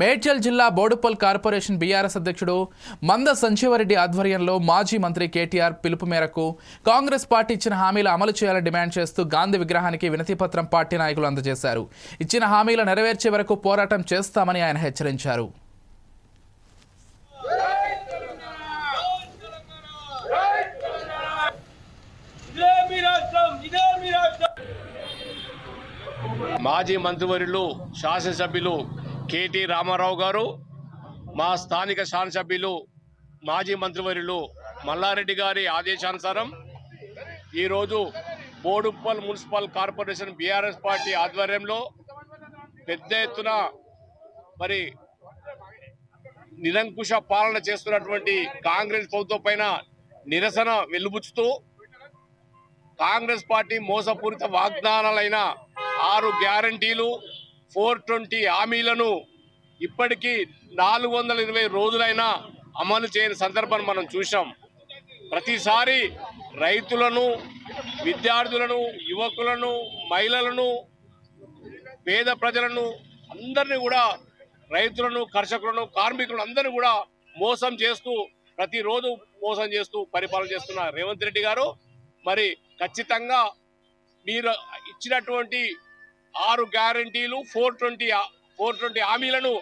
మేడ్చల్ జిల్లా Boduppal corporation BRS అధ్యక్షుడు మంద సంజీవరెడ్డి ఆధ్వర్యంలో మాజీ మంత్రి కేటీఆర్ పిలుపు మేరకు కాంగ్రెస్ పార్టీ ఇచ్చిన హామీలు అమలు చేయాలని డిమాండ్ చేస్తూ గాంధీ విగ్రహానికి వినతిపత్రం పార్టీ నాయకులు అందజేశారు. ఇచ్చిన హామీలు నెరవేర్చే వరకు పోరాటం చేస్తామని ఆయన హెచ్చరించారు. మాజీ మంత్రివర్యులు శాసనసభ్యులు కేటీ రామారావు గారు మా స్థానిక శాసనసభ్యులు మాజీ మంత్రివర్యులు మల్లారెడ్డి గారి ఆదేశానుసారం ఈరోజు Boduppal municipal corporation BRS party ఆధ్వర్యంలో పెద్ద ఎత్తున మరి నిరంకుశ పాలన చేస్తున్నటువంటి కాంగ్రెస్ ప్రభుత్వం పైన నిరసన వెలుబుచ్చుతూ కాంగ్రెస్ పార్టీ మోసపూరిత వాగ్దానాలైన ఆరు గ్యారంటీలు ఫోర్ ట్వంటీ హామీలను ఇప్పటికీ నాలుగు వందల ఇరవై రోజులైనా అమలు చేయని సందర్భాన్ని మనం చూసాం ప్రతిసారి రైతులను విద్యార్థులను యువకులను మహిళలను పేద ప్రజలను అందరినీ కూడా రైతులను కర్షకులను కార్మికులను అందరినీ కూడా మోసం చేస్తూ ప్రతిరోజు మోసం చేస్తూ పరిపాలన చేస్తున్న రేవంత్ రెడ్డి గారు. మరి ఖచ్చితంగా మీరు ఇచ్చినటువంటి ఆరు గ్యారంటీలు ఫోర్ ట్వంటీ ఫోర్ ట్వంటీ హామీలను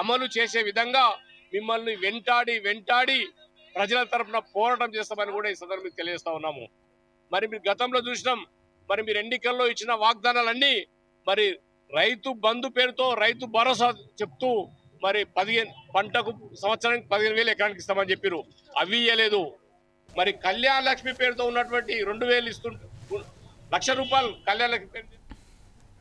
అమలు చేసే విధంగా మిమ్మల్ని వెంటాడి వెంటాడి ప్రజల తరఫున పోరాటం చేస్తామని కూడా ఈ సందర్భంగా తెలియజేస్తా ఉన్నాము. మరి మీరు గతంలో చూసినాం మరి మీరు ఎన్నికల్లో ఇచ్చిన వాగ్దానాలన్నీ మరి రైతు బంధు పేరుతో రైతు భరోసా చెప్తూ మరి పదిహేను పంటకు సంవత్సరానికి పదిహేను వేలు ఎకరానికి ఇస్తామని చెప్పారు అవి ఇయ్యలేదు. మరి కళ్యాణ లక్ష్మి పేరుతో ఉన్నటువంటి రెండు వేలు ఇస్తు లక్ష రూపాయలు కళ్యాణ లక్ష్మి పేరు